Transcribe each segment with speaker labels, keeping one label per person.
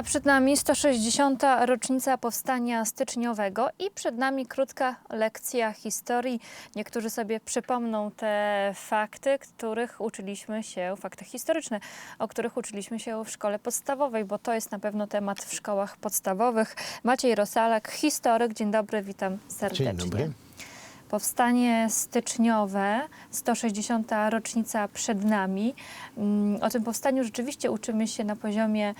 Speaker 1: A przed nami 160. rocznica powstania styczniowego i przed nami krótka lekcja historii. Niektórzy sobie przypomną te fakty, których uczyliśmy się, fakty historyczne, o których uczyliśmy się w szkole podstawowej, bo to jest na pewno temat w szkołach podstawowych. Maciej Rosalek, historyk. Dzień dobry, witam serdecznie.
Speaker 2: Dzień dobry.
Speaker 1: Powstanie styczniowe, 160. rocznica przed nami. Mm, O tym powstaniu rzeczywiście uczymy się na poziomie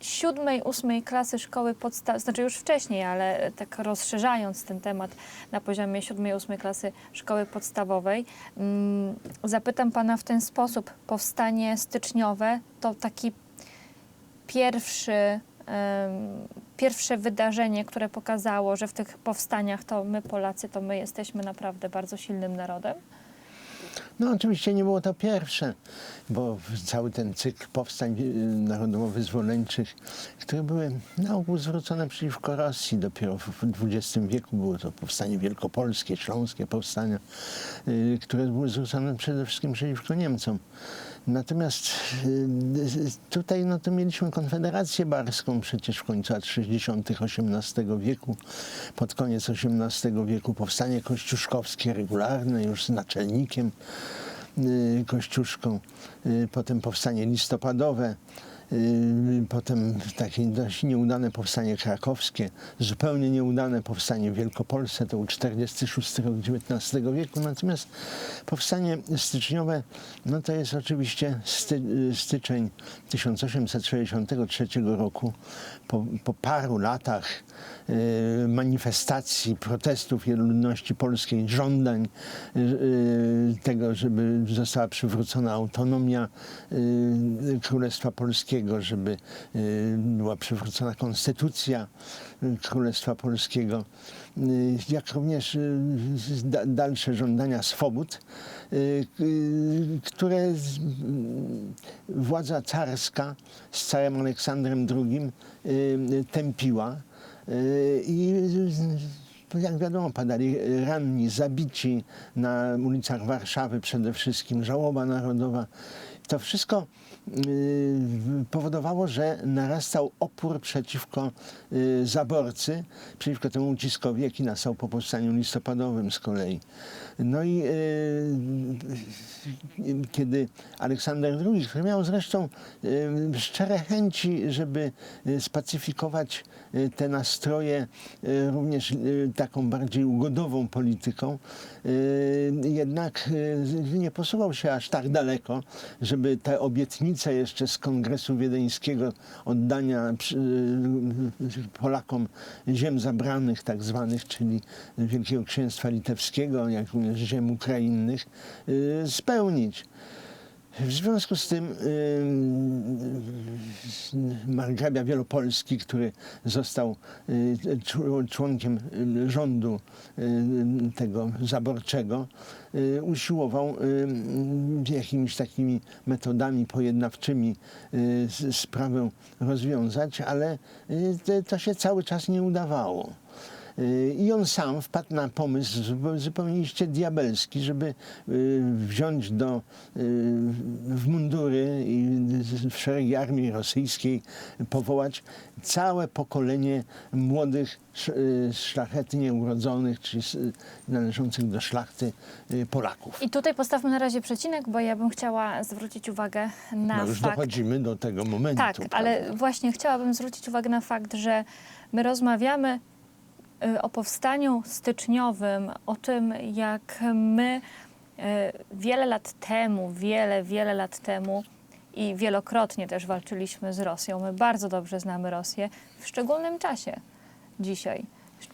Speaker 1: siódmej, ósmej klasy szkoły podstawowej, znaczy już wcześniej, ale tak rozszerzając ten temat na poziomie siódmej, ósmej klasy szkoły podstawowej. Mm, Zapytam Pana w ten sposób. Powstanie styczniowe to taki pierwszy, pierwsze wydarzenie, które pokazało, że w tych powstaniach to my Polacy, to my jesteśmy naprawdę bardzo silnym narodem?
Speaker 2: No oczywiście nie było to pierwsze, bo cały ten cykl powstań y, narodowo-wyzwoleńczych, które były na ogół zwrócone przeciwko Rosji. Dopiero w XX wieku było to powstanie wielkopolskie, śląskie powstania, y, które były zwrócone przede wszystkim przeciwko Niemcom. Natomiast y, tutaj no to mieliśmy Konfederację Barską przecież w końcu lat 60. XVIII wieku. Pod koniec XVIII wieku powstanie kościuszkowskie regularne już z naczelnikiem y, Kościuszką. Y, Potem powstanie listopadowe. Y, Potem takie dość nieudane powstanie krakowskie, zupełnie nieudane powstanie w Wielkopolsce, to był 46 rok XIX wieku. Natomiast powstanie styczniowe, no to jest oczywiście sty, styczeń 1863 roku. Po, po paru latach y, manifestacji, protestów ludności polskiej, żądań y, y, tego, żeby została przywrócona autonomia y, Królestwa Polskiego, żeby y, była przywrócona konstytucja y, Królestwa Polskiego, y, jak również da- dalsze żądania swobód, które władza carska z carem Aleksandrem II tępiła. I jak wiadomo, padali ranni, zabici na ulicach Warszawy przede wszystkim, żałoba narodowa. To wszystko y, powodowało, że narastał opór przeciwko y, zaborcy, przeciwko temu uciskowi, jaki nastał po powstaniu listopadowym z kolei. No i y, kiedy Aleksander II, który miał zresztą szczere chęci, żeby spacyfikować te nastroje również taką bardziej ugodową polityką, jednak nie posuwał się aż tak daleko, żeby te obietnice jeszcze z Kongresu Wiedeńskiego oddania y, Polakom ziem zabranych tak zwanych, czyli Wielkiego Księstwa Litewskiego, jak również ziem ukrainnych, y, spełnić. W związku z tym margrabia Wielopolski, który został y, czł- członkiem rządu y, tego zaborczego, y, usiłował jakimiś takimi metodami pojednawczymi sprawę rozwiązać, ale to się cały czas nie udawało. Y, I on sam wpadł na pomysł zupe- zupełnie iście diabelski, żeby y, wziąć do, y, w mundury i w szeregi armii rosyjskiej powołać całe pokolenie młodych, sz- szlachetnie urodzonych, czyli należących do szlachty Polaków.
Speaker 1: I tutaj postawmy na razie przecinek, bo ja bym chciała zwrócić uwagę na
Speaker 2: No już
Speaker 1: fakt,
Speaker 2: dochodzimy do tego momentu.
Speaker 1: Tak,
Speaker 2: prawda?
Speaker 1: ale właśnie chciałabym zwrócić uwagę na fakt, że my rozmawiamy o powstaniu styczniowym, o tym, jak my y, wiele lat temu, wiele, wiele lat temu i wielokrotnie też walczyliśmy z Rosją. My bardzo dobrze znamy Rosję w szczególnym czasie dzisiaj,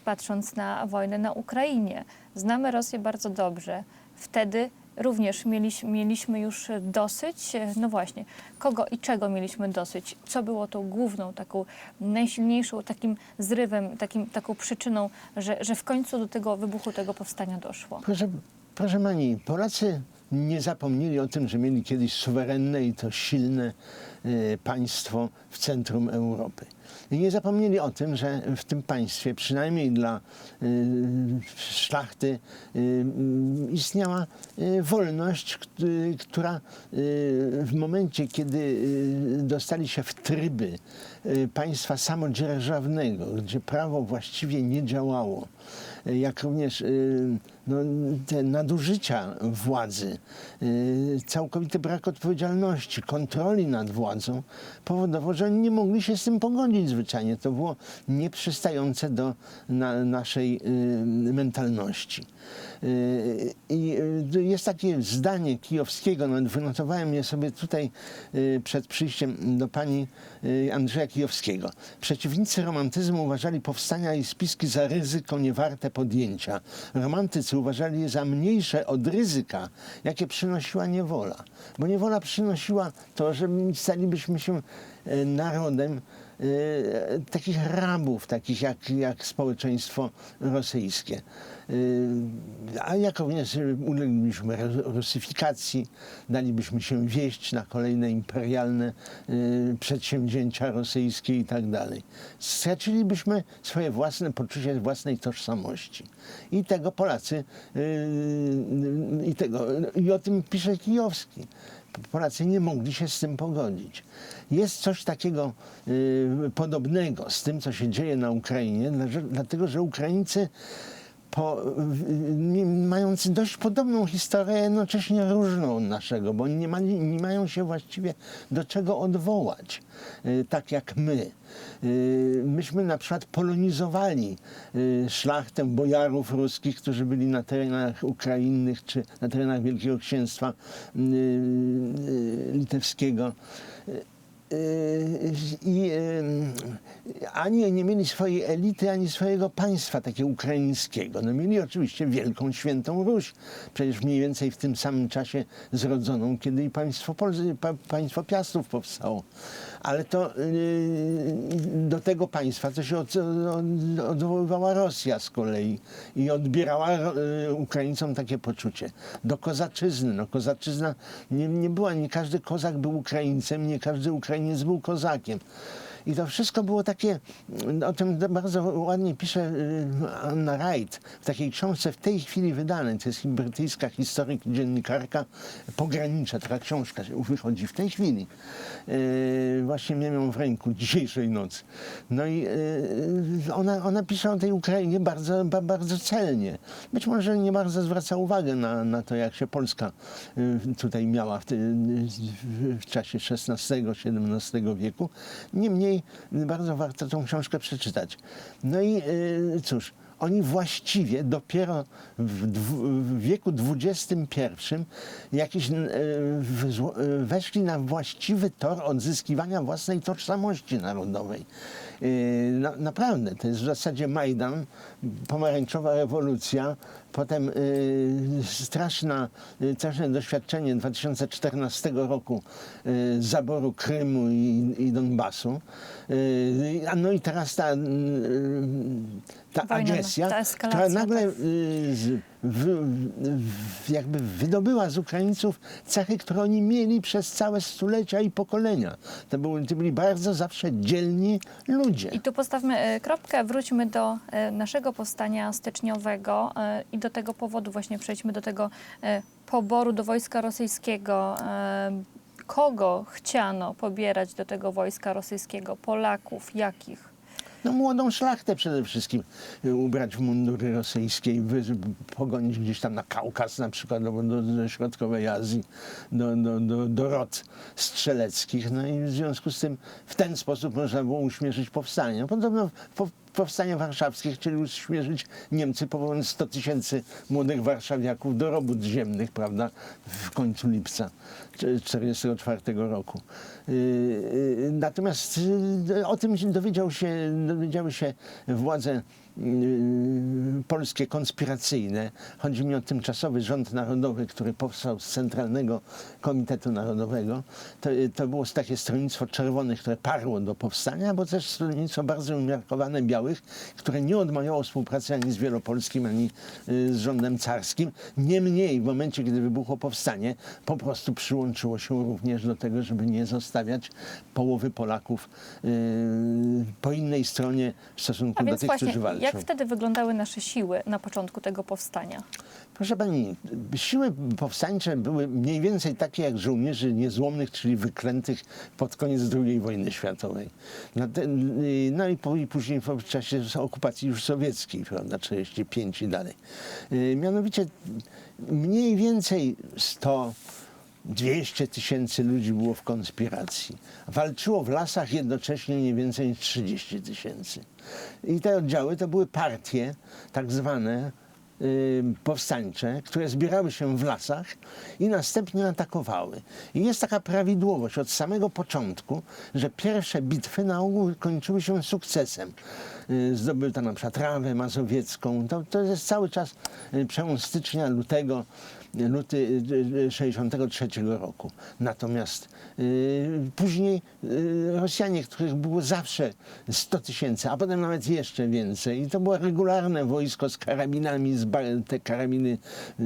Speaker 1: patrząc na wojnę na Ukrainie. Znamy Rosję bardzo dobrze. Wtedy również mieliśmy, mieliśmy już dosyć, no właśnie, kogo i czego mieliśmy dosyć, co było tą główną, taką najsilniejszą takim zrywem, takim, taką przyczyną, że, że w końcu do tego wybuchu tego powstania doszło.
Speaker 2: Proszę, proszę Pani, Polacy nie zapomnieli o tym, że mieli kiedyś suwerenne i to silne e, państwo w centrum Europy. I nie zapomnieli o tym, że w tym państwie, przynajmniej dla y, szlachty, y, istniała wolność, kt- która w momencie, kiedy dostali się w tryby państwa samodzierżawnego, gdzie prawo właściwie nie działało, jak również no, te nadużycia władzy, y, całkowity brak odpowiedzialności, kontroli nad władzą powodował, że oni nie mogli się z tym pogodzić zwyczajnie. To było nieprzystające do na, naszej y, mentalności. Y, I jest takie zdanie Kijowskiego, nawet wynotowałem je sobie tutaj przed przyjściem do pani Andrzeja Kijowskiego. Przeciwnicy romantyzmu uważali powstania i spiski za ryzyko niewarte podjęcia. Romantycy uważali je za mniejsze od ryzyka, jakie przynosiła niewola. Bo niewola przynosiła to, że stalibyśmy się e, narodem e, takich rabów, takich jak, jak społeczeństwo rosyjskie. E, A jak również uleglibyśmy rusyfikacji, dalibyśmy się wieść na kolejne imperialne e, przedsięwzięcia rosyjskie i tak dalej. Stracilibyśmy swoje własne poczucie własnej tożsamości. I tego Polacy, e, i, tego, i o tym pisze Kijowski. Polacy nie mogli się z tym pogodzić. Jest coś takiego y, podobnego z tym, co się dzieje na Ukrainie, dla- dlatego że Ukraińcy po, mający dość podobną historię, jednocześnie różną od naszego, bo nie, mali, nie mają się właściwie do czego odwołać, y, tak jak my. Y, Myśmy na przykład polonizowali y, szlachtę bojarów ruskich, którzy byli na terenach ukrainnych czy na terenach Wielkiego Księstwa Litewskiego. Y, I y, ani nie mieli swojej elity, ani swojego państwa takiego ukraińskiego. No mieli oczywiście wielką świętą Ruś, przecież mniej więcej w tym samym czasie zrodzoną, kiedy i państwo, państwo Piastów powstało. Ale to y, do tego państwa to się od, od, odwoływała Rosja z kolei i odbierała y, Ukraińcom takie poczucie. Do kozaczyzny. No, kozaczyzna nie, nie była, nie każdy kozak był Ukraińcem, nie każdy Ukrainiec był kozakiem. I to wszystko było takie, o tym bardzo ładnie pisze y, Anna Wright w takiej książce w tej chwili wydanej. To jest brytyjska historyk, dziennikarka Pogranicze. Taka książka wychodzi w tej chwili. Y, Właśnie miałem ją w ręku dzisiejszej nocy. No i y, ona, ona pisze o tej Ukrainie bardzo, ba- bardzo celnie. Być może nie bardzo zwraca uwagę na, na to, jak się Polska tutaj miała w, w, w czasie XVI-XVII wieku. Niemniej bardzo warto tą książkę przeczytać. No i y, cóż, oni właściwie dopiero w, wieku XXI jakiś, y, y, weszli na właściwy tor odzyskiwania własnej tożsamości narodowej. Y, Na, naprawdę, to jest w zasadzie Majdan, pomarańczowa rewolucja, potem y, straszna, y, straszne doświadczenie 2014 roku zaboru Krymu i, i Donbasu. A no i teraz ta, ta
Speaker 1: Wojna,
Speaker 2: agresja,
Speaker 1: ta
Speaker 2: która
Speaker 1: eskalacja,
Speaker 2: nagle
Speaker 1: tak.
Speaker 2: y, w, w, jakby wydobyła z Ukraińców cechy, które oni mieli przez całe stulecia i pokolenia. To, były, to byli bardzo zawsze dzielni ludzie.
Speaker 1: I tu postawmy e, kropkę, wróćmy do e, naszego powstania styczniowego i do tego powodu właśnie przejdźmy do tego poboru do wojska rosyjskiego. Kogo chciano pobierać do tego wojska rosyjskiego? Polaków? Jakich?
Speaker 2: No, młodą szlachtę przede wszystkim y, ubrać w mundury rosyjskie i wy, pogonić gdzieś tam na Kaukaz na przykład, albo do, do środkowej Azji, do, do, do, do rot strzeleckich. No i w związku z tym w ten sposób można było uśmierzyć powstanie. No, podobno po, powstanie warszawskie chcieli uśmierzyć Niemcy, powołując 100 tysięcy młodych warszawiaków do robót ziemnych, prawda, w końcu lipca 1944 roku. Y, y, Natomiast y, o tym dowiedział się, dowiedziały się władze polskie konspiracyjne. Chodzi mi o tymczasowy rząd narodowy, który powstał z Centralnego Komitetu Narodowego. To, to było takie stronnictwo czerwonych, które parło do powstania, bo też stronnictwo bardzo umiarkowane białych, które nie odmawiało współpracy ani z Wielopolskim, ani y, z rządem carskim. Niemniej w momencie, kiedy wybuchło powstanie, po prostu przyłączyło się również do tego, żeby nie zostawiać połowy Polaków y, po innej stronie w stosunku do tych,
Speaker 1: właśnie,
Speaker 2: którzy walczą.
Speaker 1: Jak wtedy wyglądały nasze siły na początku tego powstania?
Speaker 2: Proszę pani, siły powstańcze były mniej więcej takie jak żołnierzy niezłomnych, czyli wyklętych pod koniec II wojny światowej. No i później w czasie okupacji już sowieckiej, prawda, 45 i dalej. Y, Mianowicie mniej więcej 100 200 tysięcy ludzi było w konspiracji. Walczyło w lasach jednocześnie nie więcej niż 30 tysięcy. I te oddziały to były partie, tak zwane powstańcze, które zbierały się w lasach i następnie atakowały. I jest taka prawidłowość od samego początku, że pierwsze bitwy na ogół kończyły się sukcesem. Y, Zdobyto na przykład Mazowiecką. To, to jest cały czas y, przełom stycznia, lutego, luty y, y, 63 roku. Natomiast y, później y, Rosjanie, których było zawsze 100 tysięcy, a potem nawet jeszcze więcej. I to było regularne wojsko z karabinami, z te karabiny y,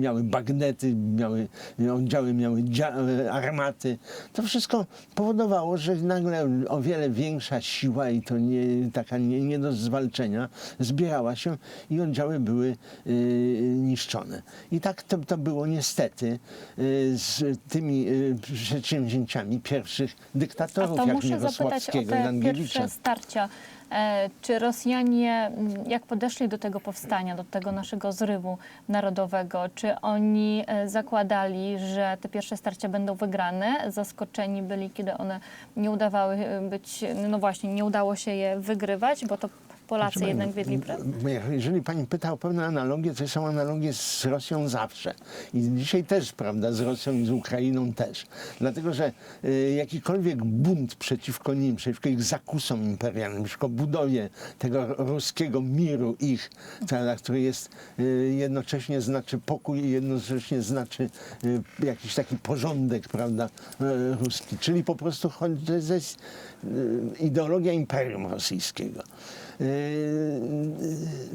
Speaker 2: miały bagnety, miały, oddziały miały y, armaty. To wszystko powodowało, że nagle o wiele większa siła i to nie, taka nie, nie do zwalczenia zbierała się i oddziały były y, niszczone. I tak to, to było niestety y, z tymi y, przedsięwzięciami pierwszych
Speaker 1: A
Speaker 2: dyktatorów,
Speaker 1: to
Speaker 2: jak
Speaker 1: muszę zapytać o
Speaker 2: Mirosławskiego i
Speaker 1: te
Speaker 2: Langiewicza.
Speaker 1: pierwsze starcia. E, Czy Rosjanie, m, jak podeszli do tego powstania, do tego naszego zrywu narodowego, czy oni e, zakładali, że te pierwsze starcia będą wygrane? Zaskoczeni byli, kiedy one nie udawały e, być, no właśnie, nie udało się je wygrywać, bo to Polacy
Speaker 2: Proszę
Speaker 1: jednak wiedli
Speaker 2: m- Jeżeli pani pyta o pewne analogie, to są analogie z Rosją zawsze. I dzisiaj też, prawda, z Rosją i z Ukrainą też. Dlatego, że y, jakikolwiek bunt przeciwko nim, przeciwko ich zakusom imperialnym, przeciwko budowie tego ruskiego miru ich, prawda, który jest y, jednocześnie znaczy pokój i jednocześnie znaczy y, jakiś taki porządek, prawda, y, ruski. Czyli po prostu chodzi, to jest y, ideologia imperium rosyjskiego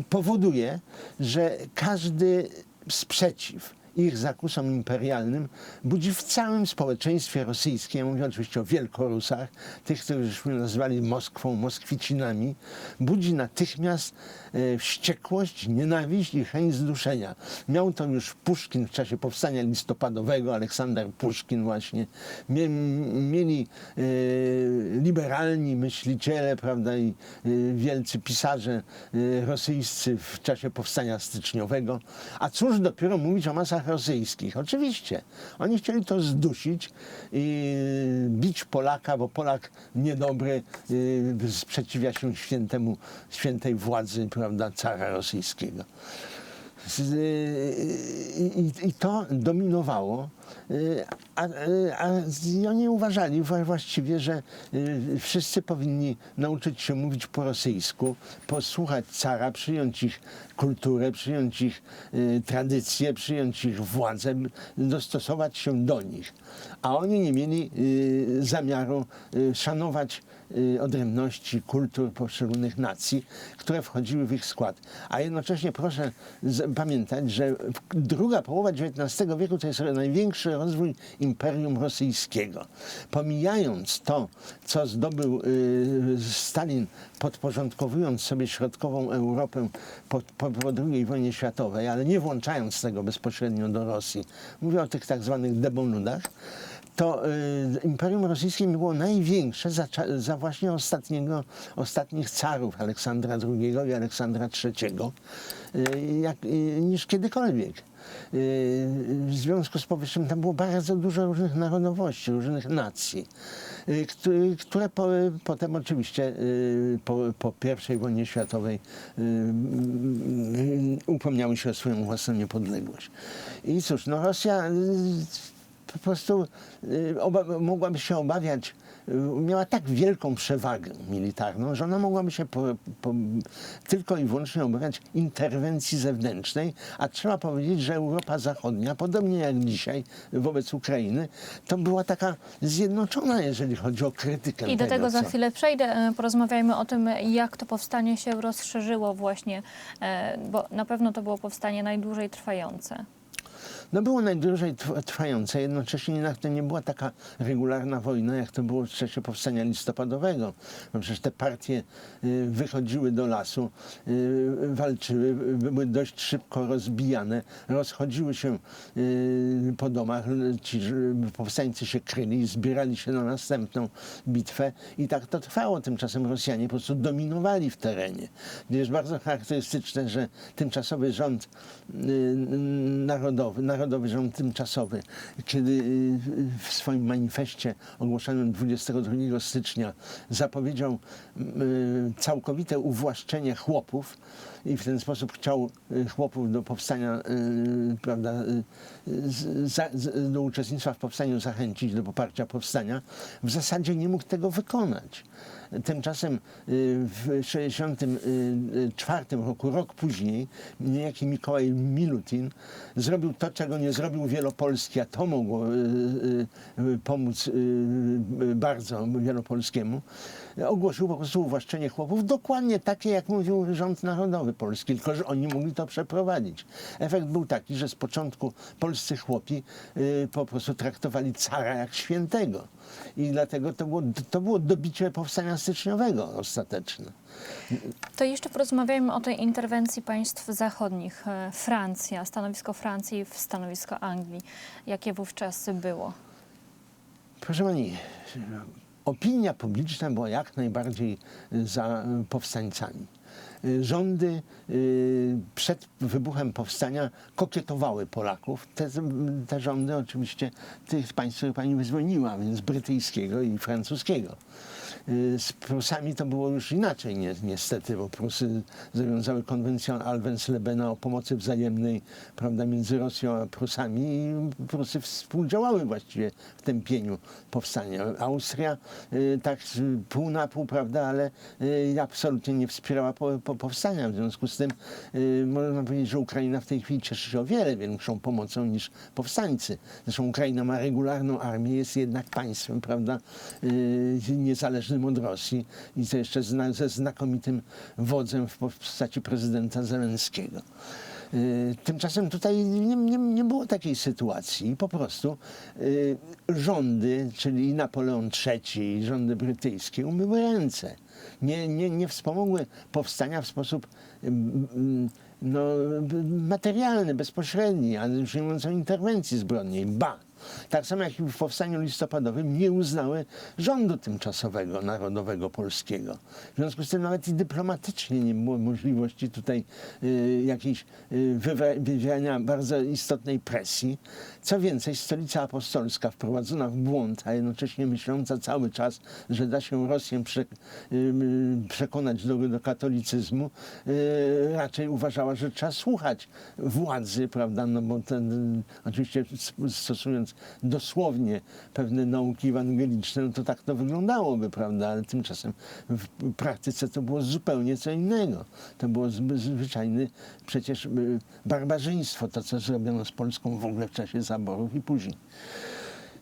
Speaker 2: powoduje, że każdy sprzeciw ich zakusom imperialnym budzi w całym społeczeństwie rosyjskim, ja mówię oczywiście o Wielkorusach, tych, któryśmy nazwali Moskwą, Moskwicinami, budzi natychmiast e, wściekłość, nienawiść i chęć zduszenia. Miał to już Puszkin w czasie powstania listopadowego, Aleksander Puszkin właśnie. Mie, mieli e, liberalni myśliciele, prawda, i e, wielcy pisarze rosyjscy w czasie powstania styczniowego. A cóż dopiero mówić o masach rosyjskich? Oczywiście. Oni chcieli to zdusić i bić Polaka, bo Polak niedobry e, sprzeciwia się świętemu, świętej władzy, prawda, cara rosyjskiego. Z- I, i- I to dominowało. y, A, a oni uważali wła- właściwie, że y, wszyscy powinni nauczyć się mówić po rosyjsku, posłuchać cara, przyjąć ich kulturę, przyjąć ich y, tradycje, przyjąć ich władzę, dostosować się do nich. A oni nie mieli y, zamiaru y, szanować y, odrębności kultur poszczególnych nacji, które wchodziły w ich skład. A jednocześnie proszę pamiętać, że druga połowa XIX wieku to jest największy rozwój Imperium Rosyjskiego. Pomijając to, co zdobył y, Stalin, podporządkowując sobie środkową Europę po, po, po II wojnie światowej, ale nie włączając tego bezpośrednio do Rosji, mówię o tych tak zwanych debonudach, to y, Imperium Rosyjskie było największe za, za właśnie ostatniego, ostatnich carów Aleksandra II i Aleksandra III y, jak, y, niż kiedykolwiek. W związku z powyższym tam było bardzo dużo różnych narodowości, różnych nacji, któ- które po, potem oczywiście po, po I wojnie światowej upomniały się o swoją własną niepodległość. I cóż, no Rosja po prostu y, oba, mogłaby się obawiać, y, miała tak wielką przewagę militarną, że ona mogłaby się po, po, tylko i wyłącznie obawiać interwencji zewnętrznej, a trzeba powiedzieć, że Europa Zachodnia, podobnie jak dzisiaj wobec Ukrainy, to była taka zjednoczona, jeżeli chodzi o krytykę
Speaker 1: I do tego za
Speaker 2: co-
Speaker 1: chwilę przejdę. E, Porozmawiajmy o tym, jak to powstanie się rozszerzyło właśnie, e, bo na pewno to było powstanie najdłużej trwające.
Speaker 2: No było najdłużej trw- trwające, jednocześnie jednak to nie była taka regularna wojna, jak to było w czasie powstania listopadowego. No przecież te partie y, wychodziły do lasu, y, walczyły, były dość szybko rozbijane, rozchodziły się y, po domach, ci powstańcy się kryli, zbierali się na następną bitwę i tak to trwało. Tymczasem Rosjanie po prostu dominowali w terenie. Jest bardzo charakterystyczne, że tymczasowy rząd narodowy, narodowy rząd tymczasowy, kiedy y, w swoim manifestie ogłoszonym 22 stycznia zapowiedział y, całkowite uwłaszczenie chłopów i w ten sposób chciał y, chłopów do powstania, y, prawda, y, za, do uczestnictwa w powstaniu zachęcić, do poparcia powstania, w zasadzie nie mógł tego wykonać. Tymczasem w 1964 roku, rok później, niejaki Mikołaj Milutin zrobił to, czego nie zrobił Wielopolski, a to mogło pomóc bardzo Wielopolskiemu. Ogłosił po prostu uwłaszczenie chłopów, dokładnie takie, jak mówił rząd narodowy polski, tylko że oni mogli to przeprowadzić. Efekt był taki, że z początku polscy chłopi y, po prostu traktowali cara jak świętego. I dlatego to było, to było dobicie powstania styczniowego ostateczne.
Speaker 1: To jeszcze porozmawiajmy o tej interwencji państw zachodnich. E, Francja, stanowisko Francji w stanowisko Anglii. Jakie wówczas było?
Speaker 2: Proszę pani, opinia publiczna była jak najbardziej za powstańcami. Rządy y, przed wybuchem powstania kokietowały Polaków. Te, te rządy oczywiście tych państw, które pani wyzwoliła, więc brytyjskiego i francuskiego. Y, Z Prusami to było już inaczej ni niestety, bo Prusy zawiązały konwencję Alvenslebena o pomocy wzajemnej prawda, między Rosją a Prusami i Prusy współdziałały właściwie w tępieniu powstania. Austria y, tak pół na pół, prawda, ale y, absolutnie nie wspierała po, po powstania. W związku z tym można powiedzieć, że Ukraina w tej chwili cieszy się o wiele większą pomocą niż powstańcy. Zresztą Ukraina ma regularną armię, jest jednak państwem, prawda, y, od Rosji i to jeszcze zna, ze znakomitym wodzem w postaci prezydenta Zelenskiego. Y, Tymczasem tutaj nie, nie, nie było takiej sytuacji. Po prostu y, rządy, czyli Napoleon III, i rządy brytyjskie umyły ręce. Nie, nie, nie wspomogły powstania w sposób mm, no, materialny, bezpośredni, ale już nie mówiąc o interwencji zbrodniej. Ba! Tak samo jak i w powstaniu listopadowym nie uznały rządu tymczasowego, narodowego, polskiego. W związku z tym nawet i dyplomatycznie nie było możliwości tutaj y, jakiejś y, wywierania bardzo istotnej presji. Co więcej, stolica apostolska wprowadzona w błąd, a jednocześnie myśląca cały czas, że da się Rosję prze, y, y, przekonać do, do katolicyzmu, y, raczej uważała, że trzeba słuchać władzy, prawda, no bo ten, oczywiście s- stosując dosłownie pewne nauki ewangeliczne, no to tak to wyglądałoby, prawda, ale tymczasem w praktyce to było zupełnie co innego. To było zwyczajne przecież y, barbarzyństwo, to co zrobiono z Polską w ogóle w czasie zaborów i później.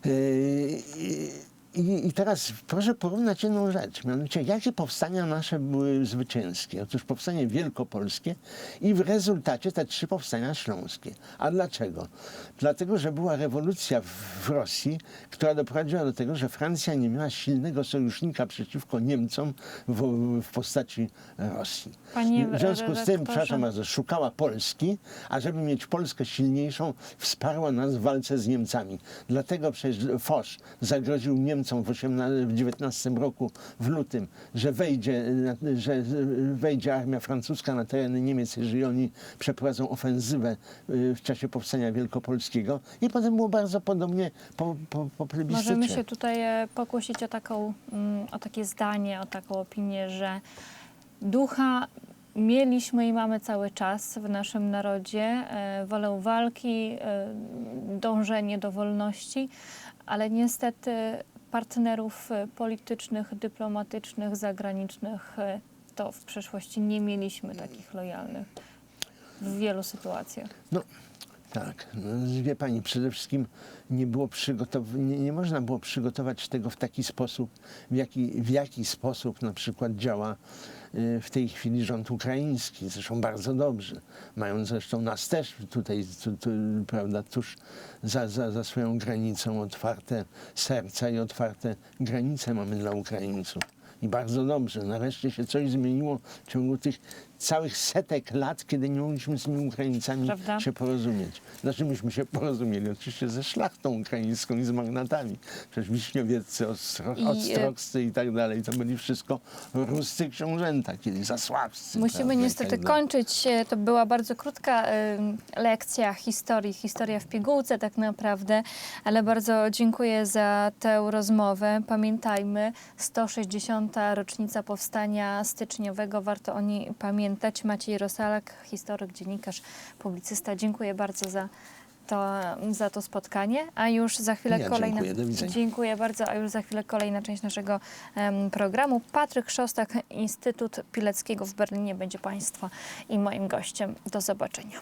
Speaker 2: Yy, I, I teraz proszę porównać jedną rzecz, mianowicie jakie powstania nasze były zwycięskie? Otóż powstanie wielkopolskie i w rezultacie te trzy powstania śląskie. A dlaczego? Dlatego, że była rewolucja w, Rosji, która doprowadziła do tego, że Francja nie miała silnego sojusznika przeciwko Niemcom w, w postaci Rosji.
Speaker 1: Panie
Speaker 2: w związku z tym, przepraszam bardzo, szukała Polski, a żeby mieć Polskę silniejszą, wsparła nas w walce z Niemcami. Dlatego przecież Foch zagroził Niemcom w, 18, w 19 roku, w lutym, że wejdzie, że wejdzie armia francuska na tereny Niemiec, jeżeli oni przeprowadzą ofensywę y, w czasie powstania wielkopolskiego. I potem było bardzo podobnie po, po, po plebiscycie.
Speaker 1: Możemy się tutaj e, pokusić o, taką, mm, o takie zdanie, o taką opinię, że ducha mieliśmy i mamy cały czas w naszym narodzie e, wolę walki, e, dążenie do wolności, ale niestety partnerów e, politycznych, dyplomatycznych, zagranicznych e, to w przeszłości nie mieliśmy takich lojalnych w wielu sytuacjach.
Speaker 2: No tak, no, wie pani, przede wszystkim nie było przygotow- nie, nie można było przygotować tego w taki sposób, w jaki, w jaki sposób na przykład działa y, w tej chwili rząd ukraiński. Zresztą bardzo dobrze. Mają zresztą nas też tutaj, tu, tu, prawda, tuż za, za, za swoją granicą otwarte serca i otwarte granice mamy dla Ukraińców. I bardzo dobrze. Nareszcie się coś zmieniło w ciągu tych całych setek lat, kiedy nie mogliśmy z tymi Ukraińcami
Speaker 1: Prawda?
Speaker 2: się porozumieć. Znaczy myśmy się porozumieli oczywiście ze szlachtą ukraińską i z magnatami. Przecież wiśniowieccy, ostro,
Speaker 1: I, e,
Speaker 2: i tak dalej, to byli wszystko ruscy książęta, kiedyś zasławscy.
Speaker 1: Musimy
Speaker 2: prawda,
Speaker 1: niestety
Speaker 2: tak
Speaker 1: kończyć. E, To była bardzo krótka e, lekcja historii, historia w pigułce tak naprawdę, ale bardzo dziękuję za tę rozmowę. Pamiętajmy, 160. rocznica powstania styczniowego, warto o niej pamiętać. Maciej Rosalak, historyk, dziennikarz, publicysta. Dziękuję bardzo za to, za to spotkanie, a już za chwilę
Speaker 2: Ja
Speaker 1: kolejna.
Speaker 2: dziękuję.
Speaker 1: Dziękuję bardzo, a już za chwilę kolejna część naszego em, programu. Patryk Szostak, Instytut Pileckiego w Berlinie będzie Państwa i moim gościem. Do zobaczenia.